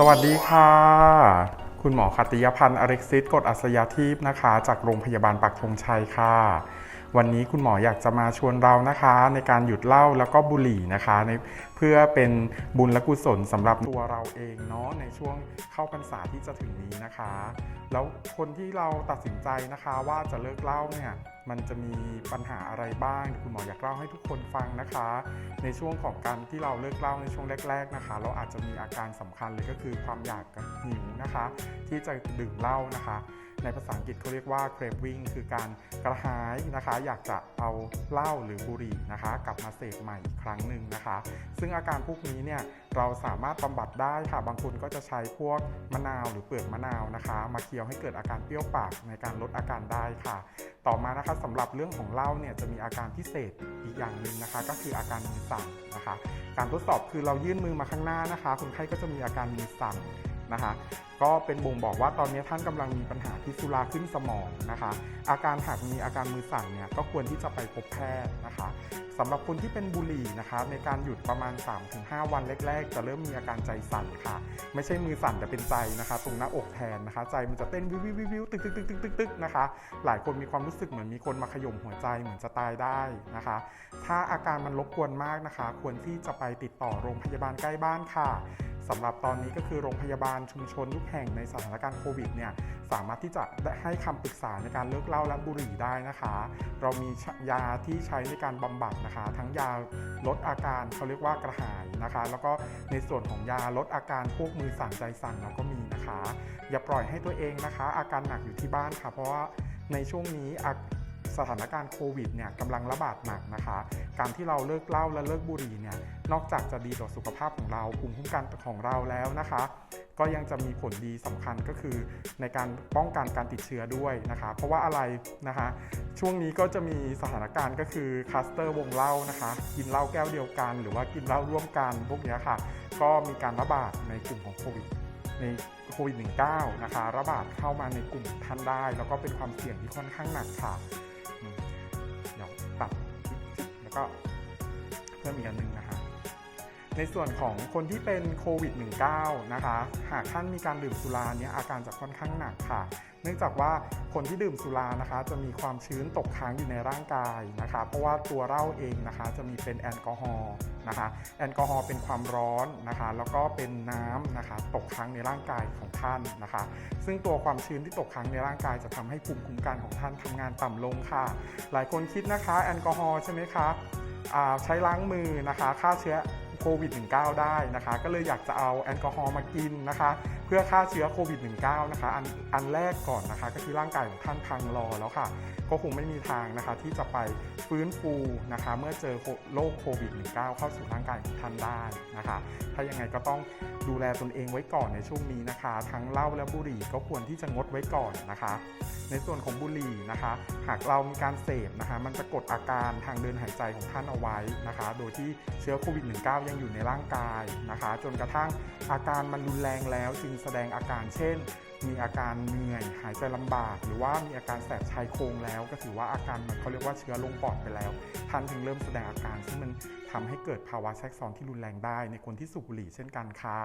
สวัสดีค่ะ คุณหมอคติยพันธ์อเร็กซิสกฎอัศยาทีพนะคะ จากโรงพยาบาลปักธงชัยค่ะ วันนี้คุณหมออยากจะมาชวนเรานะคะ ในการหยุดเหล้าแล้วก็บุหรี่นะคะในเพื่อเป็นบุญและกุศลสำหรับตัวเราเองเนาะในช่วงเข้าพรรษาที่จะถึงนี้นะคะ แล้วคนที่เราตัดสินใจนะคะว่าจะเลิกเหล้าเนี่ยมันจะมีปัญหาอะไรบ้าง คุณหมออยากเล่าให้ทุกคนฟังนะคะ ในช่วงของการที่เราเลิกเล้าในช่วงแรก ๆนะคะ เราอาจจะมีอาการสำคัญเลยก็คือความอยากหิวนะคะ ที่จะดื่มเหล้านะคะ ในภาษาอังกฤษเขาเรียกว่า craving คือการกระหายนะคะ อยากจะเอาเหล้าหรือบุหรี่นะคะ กลับมาเสพใหม่อีกครั้งหนึ่งนะคะ ซึ่งอาการพวกนี้เนี่ยเราสามารถบำบัดได้ค่ะ บางคนก็จะใช้พวกมะนาวหรือเปลือกมะนาวนะคะ มาเคี่ยวให้เกิดอาการเปรี้ยวปากในการลดอาการได้ค่ะ ต่อมานะคะสำหรับเรื่องของเหล้าเนี่ยจะมีอาการพิเศษอีกอย่างหนึ่งนะคะ ก็คืออาการมือสั่นนะคะ การทดสอบคือเรายื่นมือมาข้างหน้านะคะคนไข้ก็จะมีอาการมือสั่นนะคะ ก็เป็นบ่งบอกว่าตอนนี้ท่านกำลังมีปัญหาพิษสุราขึ้นสมองนะคะ อาการหากมีอาการมือสั่นเนี่ยก็ควรที่จะไปพบแพทย์นะคะสำหรับคนที่เป็นบุหรี่นะคะในการหยุดประมาณ 3-5 วันแรก ๆ จะเริ่มมีอาการใจสั่นค่ะ ไม่ใช่มือสั่นแต่เป็นใจนะคะ ตรงหน้าอกแทนนะคะ ใจมันจะเต้นวิววิววิววิวตึกตึกตึกตึกตึกตึกนะคะ หลายคนมีความรู้สึกเหมือนมีคนมาขย่มหัวใจเหมือนจะตายได้นะคะ ถ้าอาการมันรบกวนมากนะคะ ควรที่จะไปติดต่อโรงพยาบาลใกล้บ้านค่ะสำหรับตอนนี้ก็คือโรงพยาบาลชุมชนทุกแห่งในสถานการณ์โควิดเนี่ยสามารถที่จะให้คำปรึกษาในการเลิกเหล้าและบุหรี่ได้นะคะ เรามียาที่ใช้ในการบำบัดนะคะ ทั้งยาลดอาการเขาเรียกว่ากระหายนะคะ แล้วก็ในส่วนของยาลดอาการพวกมือสั่นใจสั่นเราก็มีนะคะ อย่าปล่อยให้ตัวเองนะคะ อาการหนักอยู่ที่บ้านค่ะ เพราะว่าในช่วงนี้สถานการณ์โควิดเนี่ยกำลังระบาดหนักนะคะ การที่เราเลิกเหล้าและเลิกบุหรี่เนี่ยนอกจากจะดีต่อสุขภาพของเราภูมิคุ้มกันของเราแล้วนะคะ ก็ยังจะมีผลดีสำคัญก็คือในการป้องกันการติดเชื้อด้วยนะคะเพราะว่าอะไรนะคะช่วงนี้ก็จะมีสถานการณ์ก็คือคลัสเตอร์วงเล้านะคะกินเหล้าแก้วเดียวกัน หรือว่ากินเหล้าร่วมกันพวกเนี้ยค่ะ ก็มีการระบาดในกลุ่มของโควิดในโควิด -19 นะคะ ระบาดเข้ามาในกลุ่มท่านได้ แล้วก็เป็นความเสี่ยงที่ค่อนข้างหนักค่ะเดี๋ยวตัดแล้วก็เพิ่มอีกอันหนึ่งนะคะ ในส่วนของคนที่เป็นโควิด -19 นะคะ หากท่านมีการดื่มสุราเนี้ยอาการจะค่อนข้างหนักค่ะ เนื่องจากว่าคนที่ดื่มสุรานะคะ จะมีความชื้นตกค้างอยู่ในร่างกายนะคะ เพราะว่าตัวเหล้าเองนะคะ จะมีเป็นแอลกอฮอล์นะคะ แอลกอฮอล์เป็นความร้อนนะคะ แล้วก็เป็นน้ำนะคะ ตกค้างในร่างกายของท่านนะคะ ซึ่งตัวความชื้นที่ตกค้างในร่างกายจะทำให้ภูมิคุ้มกันของท่านทำงานต่ำลงค่ะ หลายคนคิดนะคะ แอลกอฮอล์ใช่ไหมคะใช้ล้างมือนะคะฆ่าเชื้อ โควิด -19 ได้นะคะ ก็เลยอยากจะเอาแอลกอฮอล์มากินนะคะ เพื่อฆ่าเชื้อโควิด -19 นะคะอันอันแรกก่อนนะคะ ก็คือร่างกายของท่านพังรอแล้วค่ะ ก็คงไม่มีทางนะคะ ที่จะไปฟื้นฟูนะคะ เมื่อเจอโรคโควิด -19 เข้าสู่ร่างกายของท่านได้นะคะ ถ้ายังไงก็ต้อง ดูแลตนเองไว้ก่อนในช่วงนี้นะคะ ทั้งเหล้าและบุหรี่ก็ควรที่จะงดไว้ก่อนนะคะ ในส่วนของบุหรี่นะคะ หากเรามีการเสพนะคะ มันจะกดอาการทางเดินหายใจของท่านเอาไว้นะคะ โดยที่เชื้อโควิด -19 ยังอยู่ในร่างกายนะคะ จนกระทั่งอาการมันรุนแรงแล้วจึงแสดงอาการเช่นมีอาการเหนื่อยหายใจลำบาก หรือว่ามีอาการแสบชายโครงแล้ว ก็ถือว่าอาการมันเขาเรียกว่าเชื้อลงปอดไปแล้วท่านถึงเริ่มแสดงอาการ ซึ่งมันทำให้เกิดภาวะแทรกซ้อนที่รุนแรงได้ในคนที่สูบบุหรี่เช่นกันค่ะ